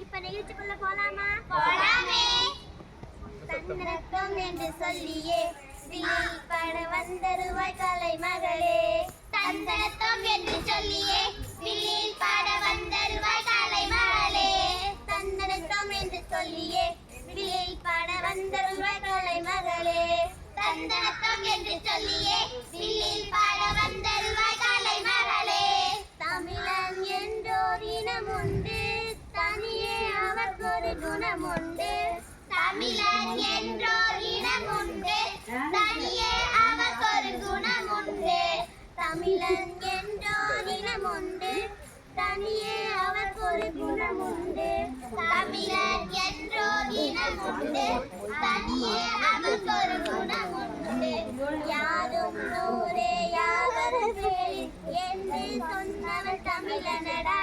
இப்ப நிகழ்ச்சிக்குள்ள போலாமா? போலாமே. தன்னரத்தம் என்று சொல்லியே பட வந்தருவாய் கலை மகளே தந்தனத்தம் என்று சொல்லியே வில்லில் பாட வந்தருவாய் காலை மகளே தன்னரத்தம் என்று சொல்லியே விழில் பட வந்தருவாய் கலை மகளே தந்தனத்தம் என்று சொல்லியே வில்லில் பாட வந்தருவாய் தமிழன் என்றோர் இனம் தனியே அவர்க்கொரு குணம் உண்டு என்றோர் இனம் தனியே அவர்க்கொரு குணம் உண்டு என்றோர் இனம் தனியே அவர்க்கொரு யாரும் நூறே என்று தமிழனடா.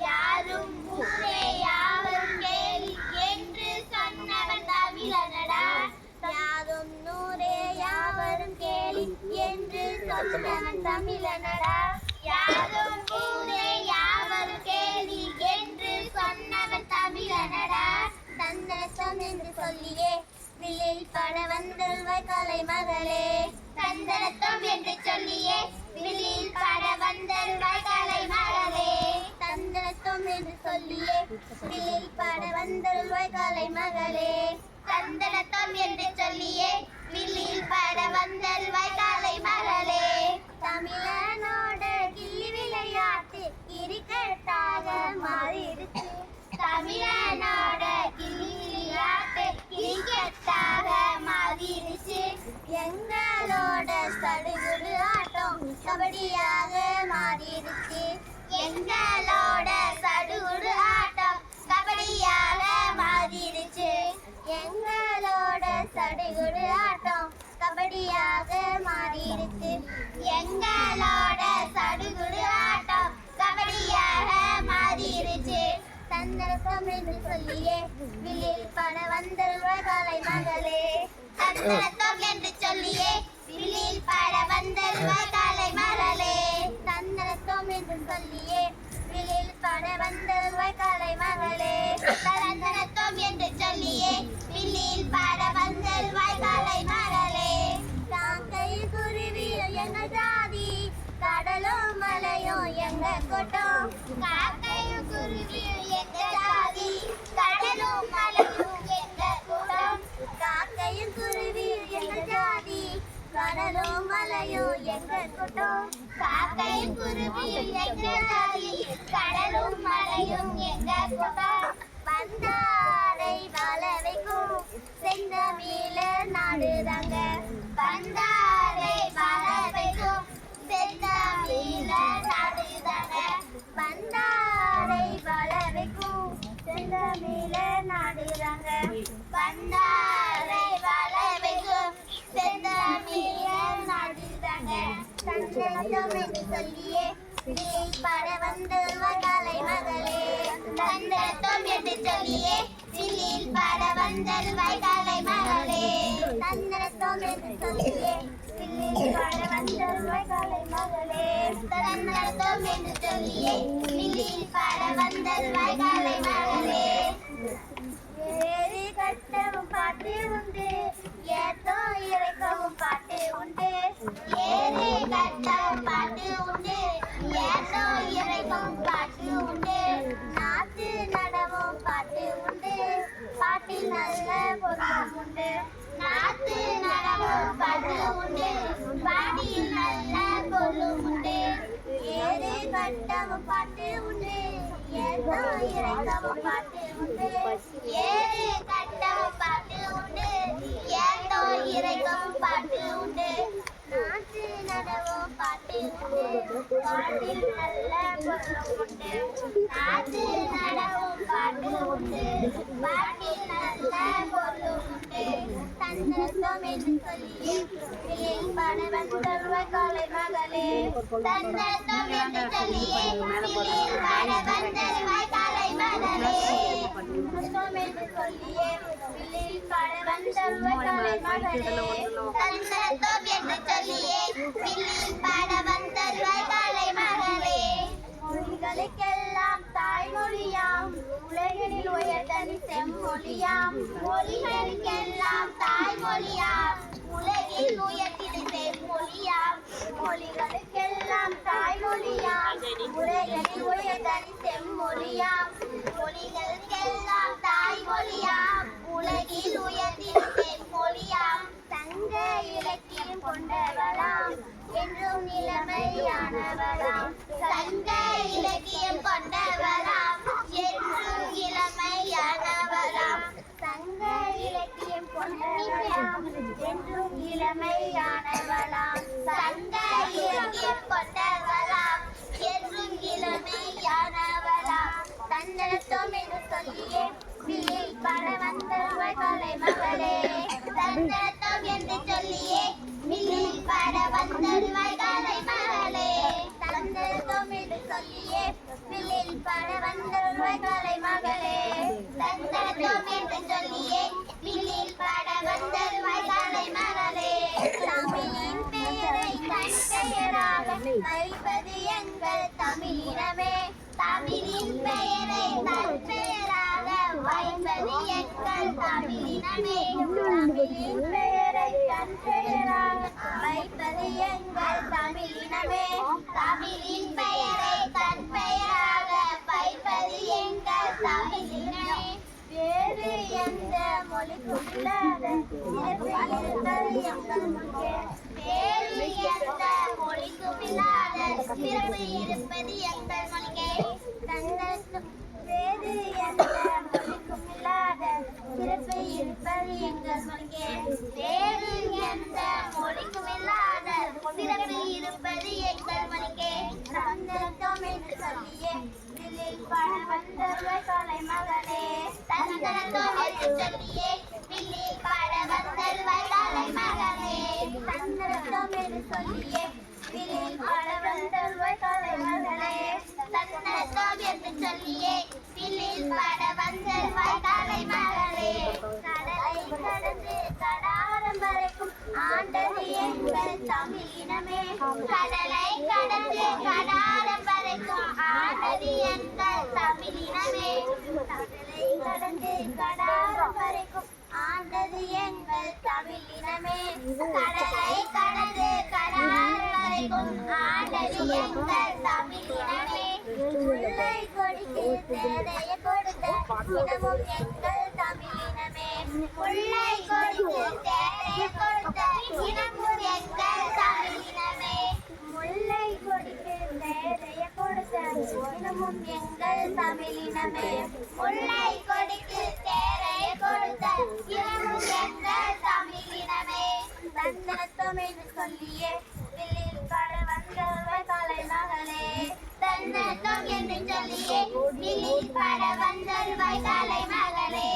யாரும் ஊரே தமிழனடா. யாரும் ஊரே யாவரும் கேலி என்று சொன்னவன் தமிழனடா. தன்னசம் என்று சொல்லியே வில்லில் பட வந்தருவாய் கலை மகளே. தந்தனத்தம் என்று சொல்லியே வில்லில் பாட வந்தருவாய் கலை மகளே. தந்தனத்தம் என்று சொல்லியே வில்லில் பட வந்தருவாய் கலை மகளே. தந்தனத்தம் என்று சொல்லியே எங்களோட சடுகுடு ஆட்டம் கபடியாக மாறிடுச்சு எங்களோட சடுகுடு ஆட்டம் கபடியாக மாறிடுச்சு எங்களோட சடுகுடு ஆட்டம் கபடியாக மாறிடுச்சு எங்களோட சடுகுடு ஆட்டம் கபடியாக மாறிடுச்சு சந்தர்ப்பம் என்று சொல்லியே வில்லில் பட வந்தருவாய் மகளே தந்தனத்தம் என்று சொல்லியே வில்லில் பாட வந்தருவாய் காலை மகளே தந்தரசம் என்று சொல்லியே. வில்லில் பட வந்தருவாய் கலை மகளே தந்தனத்தம் என்று சொல்லியே. வில்லில் பாட வந்தருவாய் காலை மகளே காக்கை குருவியும் எங்க ஜாதி. கடலும் மலையும் எங்க கொட்டம். மலையும் காக்கையும் குருவியும் எங்கதாரி கடலும் மலையும் எங்க குலம் வந்தாரை வாழ வைக்கும். செந்தமிழ நாடுதாங்க வந்தாரை சொல்லியே விலை பட வந்து கலை மகளே. தந்திரத்தோம் என்று சொல்லியே வில்லில் பாட வந்தருவாய் காலை மகளே. தந்திரத்தோம் என்று சொல்லியே வில்லில் பட வந்து கலை மகளே. தந்தத்தம் என்று சொல்லியே வில்லில் பாட வந்தருவாய் காலை உண்டு பாடியில் நல்ல பொருளும் உண்டு ஏறி கட்டவும் பாட்டு உண்டு. ஏத்தோ இறக்கவும் பாட்டு உண்டு. ஏறு கட்டம் பாட்டு உண்டு. பாட்டு உண்டு. நடவும் பாட்டு உண்டு. பாட்டில் நல்ல பொருளும் உண்டு நாட்டு நடவும் பாட்டு உண்டு. பாட்டில் மொழிகளுக்கெல்லாம் தாய்மொழியாம் உலகினில் செம்மொழியாம் மொழிகளுக்கெல்லாம் தாய்மொழியாம் உலகில் உயர்த்திடு செம்மொழியாம் மொழிகளுக்கெல்லாம் தாய்மொழியாம் உலகில் உயர்தனி செம்மொழியாம் மொழிகளுக்கெல்லாம் தாய்மொழியாம் உலகில் உயர்த்தி என்றும் இளமையானவளாம் சங்க இலக்கியம் என்றும் இளமையானவராம் தன்னலத்தோம் என்று சொல்லியே வில்லில் மகளே என்று பெயராக வைப்பது எங்கள் தமிழினமே தமிழின் பெயரை தன் வைப்பது எங்கள் தமிழினமே. தமிழின் பெயரை தன் வைப்பது எங்கள் தமிழினமே. தமிழின் பெயரை தற்பெயராக வைப்பது எங்கள் தமிழினமே. வேறு எந்த மொழிக்கும் இல்லாத சிறப்பு இருப்பது எங்கள் வேறு எந்த சிறப்பு இருப்பது எங்கள் மொழியே தன்னலத்து- வேறு எந்த மொழிக்கும் இல்லாத சிறப்பு இருப்பது எங்கள் மொழியே. வேறு எந்த மொழிக்கும் இல்லாத சிறப்பு இருப்பது எங்கள் என்று சொல்லியே தில்லில் மகளே என்று சொல்லியே வில்லில் பாட மகளே என்று சொல்லியே சொல்லியே வில்லில் பாட வந்தருவாய் காலை மகளே கடலை கடந்து கடாரம் வரைக்கும் ஆண்டது எங்கள் தமிழினமே. கடலை கடந்து கடாரம் வரைக்கும் ஆனது எங்கள் கடலை கடந்து கடாரம் வரைக்கும் ஆண்டது எங்கள் கடலை கடந்து இனமும் எங்கள் தமிழினமே முல்லை கொடிக்கு கொடுத்த இனமும் எங்கள் தமிழினமே தன்னத்தம் என்று சொல்லியே தில்லில் வந்தவள் கலை மகளே தன்னத்தம் என்று சொல்லியே விழில் பட வந்தருவாய் காலை மகளே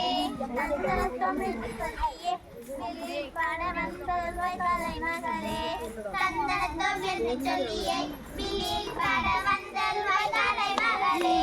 தன்னத்தம் என்று சொல்லியே தில்லில் பட வந்தருவாய் கலை மகளே தன்னத்தம் என்று சொல்லியே விழில் பட வந்தருவாய் காலை மகளே